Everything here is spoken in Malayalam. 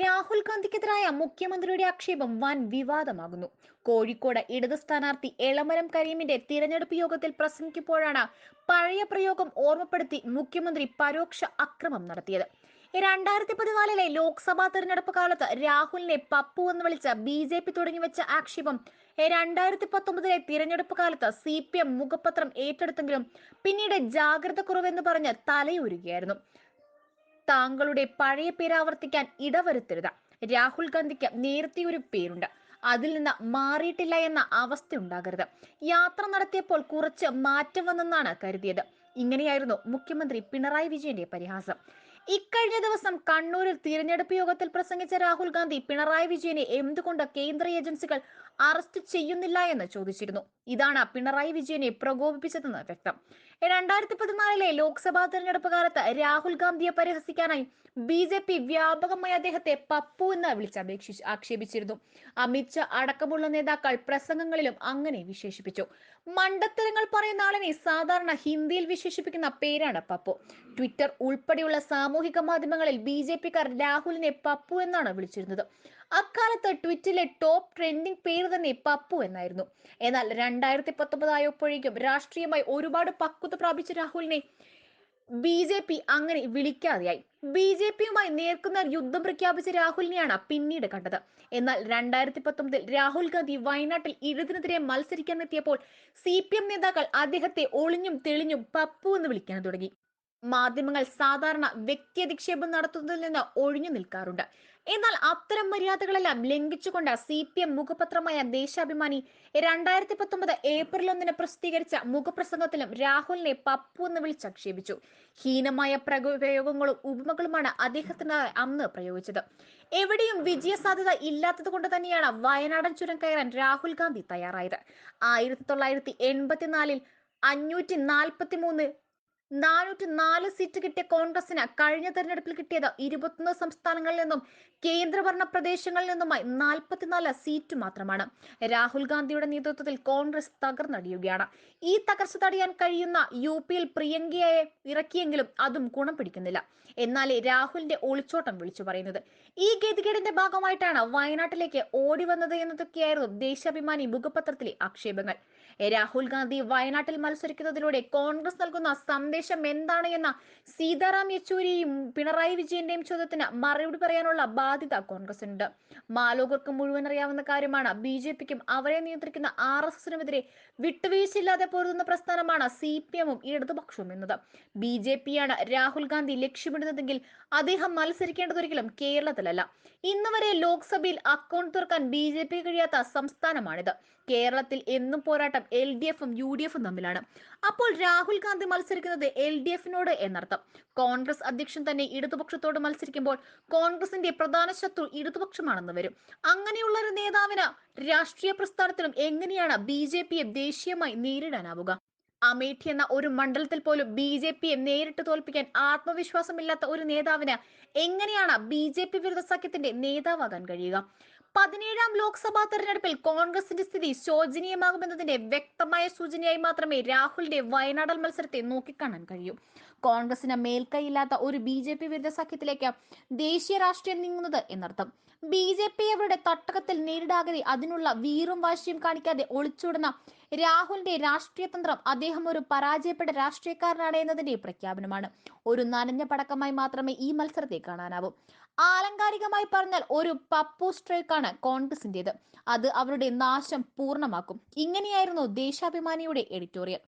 രാഹുൽ ഗാന്ധിക്കെതിരായ മുഖ്യമന്ത്രിയുടെ ആക്ഷേപം വൻ വിവാദമാകുന്നു. കോഴിക്കോട് ഇടത് സ്ഥാനാർത്ഥി എളമരം കരീമിന്റെ തിരഞ്ഞെടുപ്പ് യോഗത്തിൽ പ്രസംഗിക്കുമ്പോഴാണ് പഴയ പ്രയോഗം ഓർമ്മപ്പെടുത്തി മുഖ്യമന്ത്രി പരോക്ഷ അക്രമം നടത്തിയത്. രണ്ടായിരത്തി പതിനാലിലെ ലോക്സഭാ തെരഞ്ഞെടുപ്പ് കാലത്ത് രാഹുലിനെ പപ്പു എന്ന് വിളിച്ച ബി ജെ പി തുടങ്ങിവെച്ച ആക്ഷേപം രണ്ടായിരത്തി പത്തൊമ്പതിലെ തിരഞ്ഞെടുപ്പ് കാലത്ത് സി പി എം മുഖപത്രം ഏറ്റെടുത്തെങ്കിലും പിന്നീട് ജാഗ്രത കുറവെന്ന് പറഞ്ഞ് തലയൂരുകയായിരുന്നു. താങ്കളുടെ പഴയ പേര് ആവർത്തിക്കാൻ ഇടവരുത്തരുത്. രാഹുൽ ഗാന്ധിക്ക് നേരത്തെ ഒരു പേരുണ്ട്. അതിൽ നിന്ന് മാറിയിട്ടില്ല എന്ന അവസ്ഥ ഉണ്ടാകരുത്. യാത്ര നടത്തിയപ്പോൾ കുറച്ച് മാറ്റം വന്നെന്നാണ് കരുതിയത്. ഇങ്ങനെയായിരുന്നു മുഖ്യമന്ത്രി പിണറായി വിജയന്റെ പരിഹാസം. ഇക്കഴിഞ്ഞ ദിവസം കണ്ണൂരിൽ തിരഞ്ഞെടുപ്പ് യോഗത്തിൽ പ്രസംഗിച്ച രാഹുൽ ഗാന്ധി പിണറായി വിജയനെ എന്തുകൊണ്ട് കേന്ദ്ര ഏജൻസികൾ അറസ്റ്റ് ചെയ്യുന്നില്ല എന്ന് ചോദിച്ചിരുന്നു. ഇതാണ് പിണറായി വിജയനെ പ്രകോപിപ്പിച്ചതെന്ന് വ്യക്തം. രണ്ടായിരത്തി പതിനാലിലെ ലോക്സഭാ തെരഞ്ഞെടുപ്പ് കാലത്ത് രാഹുൽ ഗാന്ധിയെ പരിഹസിക്കാനായി ബി ജെ പി വ്യാപകമായി അദ്ദേഹത്തെ പപ്പു എന്ന് വിളിച്ചപേക്ഷിച്ച് ആക്ഷേപിച്ചിരുന്നു. അമിത്ഷാ അടക്കമുള്ള നേതാക്കൾ പ്രസംഗങ്ങളിലും അങ്ങനെ വിശേഷിപ്പിച്ചു. മണ്ടത്തരങ്ങൾ പറയുന്ന ആളിനെ സാധാരണ ഹിന്ദിയിൽ വിശേഷിപ്പിക്കുന്ന പേരാണ് പപ്പു. ട്വിറ്റർ ഉൾപ്പെടെയുള്ള സാമൂഹിക മാധ്യമങ്ങളിൽ ബി ജെ പിക്കാർ രാഹുലിനെ പപ്പു എന്നാണ് വിളിച്ചിരുന്നത്. അക്കാലത്ത് ട്വിറ്ററിലെ ടോപ്പ് ട്രെൻഡിംഗ് പേര് തന്നെ പപ്പു എന്നായിരുന്നു. എന്നാൽ രണ്ടായിരത്തി പത്തൊമ്പത് ആയപ്പോഴേക്കും രാഷ്ട്രീയമായി ഒരുപാട് പക്വത പ്രാപിച്ച രാഹുലിനെ ബി ജെ പി അങ്ങനെ വിളിക്കാതെയായി. ബി ജെ പിയുമായി നേർക്കുന്ന യുദ്ധം പ്രഖ്യാപിച്ച രാഹുലിനെയാണ് പിന്നീട് കണ്ടത്. എന്നാൽ രണ്ടായിരത്തി പത്തൊമ്പതിൽ രാഹുൽ ഗാന്ധി വയനാട്ടിൽ ഇടതിനെതിരെ മത്സരിക്കാൻ എത്തിയപ്പോൾ സി പി എം നേതാക്കൾ അദ്ദേഹത്തെ ഒളിഞ്ഞും തെളിഞ്ഞും പപ്പു എന്ന് വിളിക്കാൻ തുടങ്ങി. മാധ്യമങ്ങൾ സാധാരണ വ്യക്തി അധിക്ഷേപം നടത്തുന്നതിൽ നിന്ന് ഒഴിഞ്ഞു നിൽക്കാറുണ്ട്. എന്നാൽ അത്തരം മര്യാദകളെല്ലാം ലംഘിച്ചുകൊണ്ട് സി പി എം മുഖപത്രമായ ദേശാഭിമാനി രണ്ടായിരത്തി പത്തൊമ്പത് ഏപ്രിൽ ഒന്നിന് പ്രസിദ്ധീകരിച്ച മുഖപ്രസംഗത്തിലും രാഹുലിനെ പപ്പു എന്ന് വിളിച്ചാക്ഷേപിച്ചു ഹീനമായ പ്രയോഗങ്ങളും ഉപമകളുമാണ് അദ്ദേഹത്തിന് അന്ന് പ്രയോഗിച്ചത്. എവിടെയും വിജയ സാധ്യത ഇല്ലാത്തത് കൊണ്ട് തന്നെയാണ് വയനാടൻ ചുരം കയറാൻ രാഹുൽ ഗാന്ധി തയ്യാറായത്. ആയിരത്തി തൊള്ളായിരത്തി എൺപത്തിനാലിൽ അഞ്ഞൂറ്റി നാൽപ്പത്തി മൂന്ന് നാനൂറ്റി നാല് സീറ്റ് കിട്ടിയ കോൺഗ്രസിന് കഴിഞ്ഞ തെരഞ്ഞെടുപ്പിൽ കിട്ടിയത് ഇരുപത്തൊന്ന് സംസ്ഥാനങ്ങളിൽ നിന്നും കേന്ദ്രഭരണ പ്രദേശങ്ങളിൽ നിന്നുമായി നാൽപ്പത്തിനാല് സീറ്റ് മാത്രമാണ്. രാഹുൽ ഗാന്ധിയുടെ നേതൃത്വത്തിൽ കോൺഗ്രസ് തകർന്നടിയുകയാണ്. ഈ തകർച്ച തടയാൻ കഴിയുന്ന യു പിയിൽ പ്രിയങ്കയെ ഇറക്കിയെങ്കിലും അതും ഗുണം പിടിക്കുന്നില്ല. എന്നാൽ രാഹുലിന്റെ ഒളിച്ചോട്ടം വിളിച്ചു പറയുന്നത്. ഈ ഗതികേടിന്റെ ഭാഗമായിട്ടാണ് വയനാട്ടിലേക്ക് ഓടി വന്നത് എന്നതൊക്കെയായിരുന്നു ദേശാഭിമാനി മുഖപത്രത്തിലെ ആക്ഷേപങ്ങൾ. രാഹുൽ ഗാന്ധി വയനാട്ടിൽ മത്സരിക്കുന്നതിലൂടെ കോൺഗ്രസ് നൽകുന്ന സന്ദേശം എന്താണ് എന്ന സീതാറാം യെച്ചൂരിയും പിണറായി വിജയന്റെയും ചോദ്യത്തിന് മറുപടി പറയാനുള്ള ബാധ്യത കോൺഗ്രസിനുണ്ട് മാലോകർക്ക് മുഴുവൻ അറിയാവുന്ന കാര്യമാണ് ബി ജെ പിക്കും അവരെ നിയന്ത്രിക്കുന്ന ആർ എസ് എസിനുമെതിരെ വിട്ടുവീഴ്ചയില്ലാതെ പൊരുതുന്ന പ്രസ്ഥാനമാണ് സി പി എമ്മും ഇടതുപക്ഷവും എന്നത്. ബി ജെ പിയാണ് രാഹുൽ ഗാന്ധി ലക്ഷ്യമിടുന്നതെങ്കിൽ അദ്ദേഹം മത്സരിക്കേണ്ടതൊരിക്കലും കേരളത്തിലല്ല. ഇന്ന് വരെ ലോക്സഭയിൽ അക്കൗണ്ട് തുറക്കാൻ ബി ജെ പി കഴിയാത്ത സംസ്ഥാനമാണിത്. കേരളത്തിൽ എന്നും പോരാട്ടം എൽ ഡി എഫും യു ഡി എഫും തമ്മിലാണ്. അപ്പോൾ രാഹുൽ ഗാന്ധി മത്സരിക്കുന്നത് എൽ ഡി എഫിനോട് എന്നർത്ഥം. കോൺഗ്രസ് അധ്യക്ഷൻ തന്നെ ഇടതുപക്ഷത്തോട് മത്സരിക്കുമ്പോൾ കോൺഗ്രസിന്റെ പ്രധാന ശത്രു ഇടതുപക്ഷമാണെന്ന് വരും. അങ്ങനെയുള്ള ഒരു നേതാവിന് രാഷ്ട്രീയ പ്രസ്ഥാനത്തിലും എങ്ങനെയാണ് ബി ജെ പിയെ ദേശീയമായി നേരിടാനാവുക? അമേഠി എന്ന ഒരു മണ്ഡലത്തിൽ പോലും ബി ജെ പിയെ നേരിട്ട് തോൽപ്പിക്കാൻ ആത്മവിശ്വാസമില്ലാത്ത ഒരു നേതാവിന് എങ്ങനെയാണ് ബി ജെ പി വിരുദ്ധ സഖ്യത്തിന്റെ നേതാവാകാൻ കഴിയുക? പതിനേഴാം ലോക്സഭാ തെരഞ്ഞെടുപ്പിൽ കോൺഗ്രസിന്റെ സ്ഥിതി ശോചനീയമാകുമെന്നതിന്റെ വ്യക്തമായ സൂചനയായി മാത്രമേ രാഹുലിന്റെ വയനാടൽ മത്സരത്തെ നോക്കിക്കാണാൻ കഴിയൂ. കോൺഗ്രസിന് മേൽക്കൈയില്ലാത്ത ഒരു ബി ജെ പി വിരുദ്ധ സഖ്യത്തിലേക്ക് ദേശീയ രാഷ്ട്രീയം നീങ്ങുന്നത് എന്നർത്ഥം. ബി ജെ പി അവരുടെ തട്ടകത്തിൽ നേരിടാകെ അതിനുള്ള വീറും വാശിയും കാണിക്കാതെ ഒളിച്ചോടുന്ന രാഹുലിന്റെ രാഷ്ട്രീയ തന്ത്രം അദ്ദേഹം ഒരു പരാജയപ്പെട്ട രാഷ്ട്രീയക്കാരനാണ് എന്നതിന്റെ പ്രഖ്യാപനമാണ്. ഒരു നനഞ്ഞ പടക്കമായി മാത്രമേ ഈ മത്സരത്തെ കാണാനാവൂ. ആലങ്കാരികമായി പറഞ്ഞാൽ ഒരു പപ്പു സ്ട്രൈക്കാണ് കോൺഗ്രസിന്റേത് അത് അവരുടെ നാശം പൂർണമാക്കും. ഇങ്ങനെയായിരുന്നു ദേശാഭിമാനിയുടെ എഡിറ്റോറിയൽ